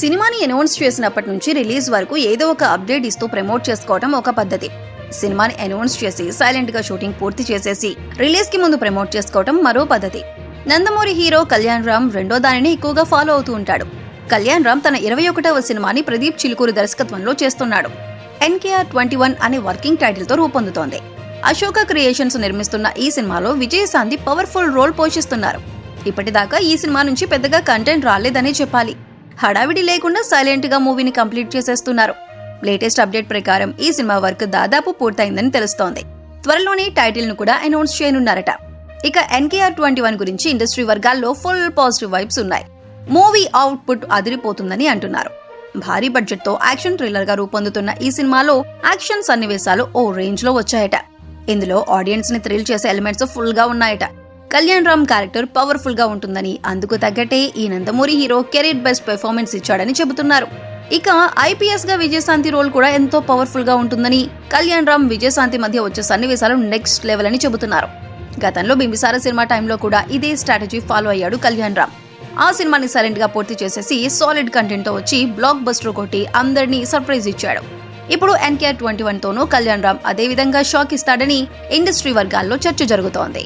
సినిమాని అనౌన్స్ చేసినప్పటి నుంచి రిలీజ్ వరకు ఏదో ఒక అప్డేట్ ఇస్తూ ప్రమోట్ చేసుకోవడం ఒక పద్ధతి. సినిమాని అనౌన్స్ చేసి సైలెంట్గా షూటింగ్ పూర్తి చేసేసి రిలీజ్కి ముందు ప్రమోట్ చేసుకోవడం మరో పద్ధతి. నందమూరి హీరో కళ్యాణ్ రామ్ రెండో దానిని ఎక్కువగా ఫాలో అవుతూ ఉంటాడు. కళ్యాణ్ రామ్ తన ఇరవై ఒకటవ సినిమాని ప్రదీప్ చిలుకూరు దర్శకత్వంలో చేస్తున్నాడు. ఎన్కేఆర్ ట్వంటీ వన్ అనే వర్కింగ్ టైటిల్తో రూపొందుతోంది. అశోక క్రియేషన్స్ నిర్మిస్తున్న ఈ సినిమాలో విజయశాంతి పవర్ఫుల్ రోల్ పోషిస్తున్నారు. ఇప్పటిదాకా ఈ సినిమా నుంచి పెద్దగా కంటెంట్ రాలేదనే చెప్పాలి. హడావిడి లేకుండా సైలెంట్గా మూవీని కంప్లీట్ చేసేస్తున్నారు. లేటెస్ట్ అప్డేట్ ప్రకారం ఈ సినిమా వర్క్ దాదాపు పూర్తయిందని తెలుస్తోంది. త్వరలోనే టైటిల్ను కూడా అనౌన్స్ చేయనున్నారట. ఇక ఎన్కేఆర్ ట్వంటీ వన్ గురించి ఇండస్ట్రీ వర్గాల్లో ఫుల్ పాజిటివ్ వైబ్స్ ఉన్నాయి. మూవీ అవుట్పుట్ అదిరిపోతుందని అంటున్నారు. భారీ బడ్జెట్తో యాక్షన్ థ్రిల్లర్గా రూపొందుతున్న ఈ సినిమాలో యాక్షన్ సన్నివేశాలు ఓ రేంజ్లో వచ్చాయట. ఇందులో ఆడియన్స్ని థ్రిల్ చేసే ఎలిమెంట్స్ ఫుల్గా ఉన్నాయట. కళ్యాణ్ రామ్ క్యారెక్టర్ పవర్ఫుల్గా ఉంటుందని అందుకు తగ్గట్టే ఈ Nandamuri hero career best performance ఇచ్చాడని చెబుతున్నారు. ఇక ఐపీఎస్గా విజయశాంతి రోల్ కూడా ఎంతో పవర్ఫుల్గా ఉంటుందని కళ్యాణ్ రామ్ విజయశాంతి మధ్య వచ్చే సన్నివేశాలు నెక్స్ట్ లెవెల్ అని చెబుతున్నారు. గతంలో బింబిసార సినిమా టైంలో కూడా ఇదే స్ట్రాటజీ ఫాలో అయ్యాడు కళ్యాణ్ రామ్. ఆ సినిమాని సైలెంట్గా పూర్తి చేసేసి సాలిడ్ కంటెంట్తో వచ్చి బ్లాక్ బస్టర్ కొట్టి అందరినీ సర్ప్రైజ్ ఇచ్చాడు. ఇప్పుడు ఎన్కేఆర్ ట్వంటీ వన్ తోనూ కళ్యాణ్ రామ్ అదే విధంగా షాక్ ఇస్తాడని ఇండస్ట్రీ వర్గాల్లో చర్చ జరుగుతోంది.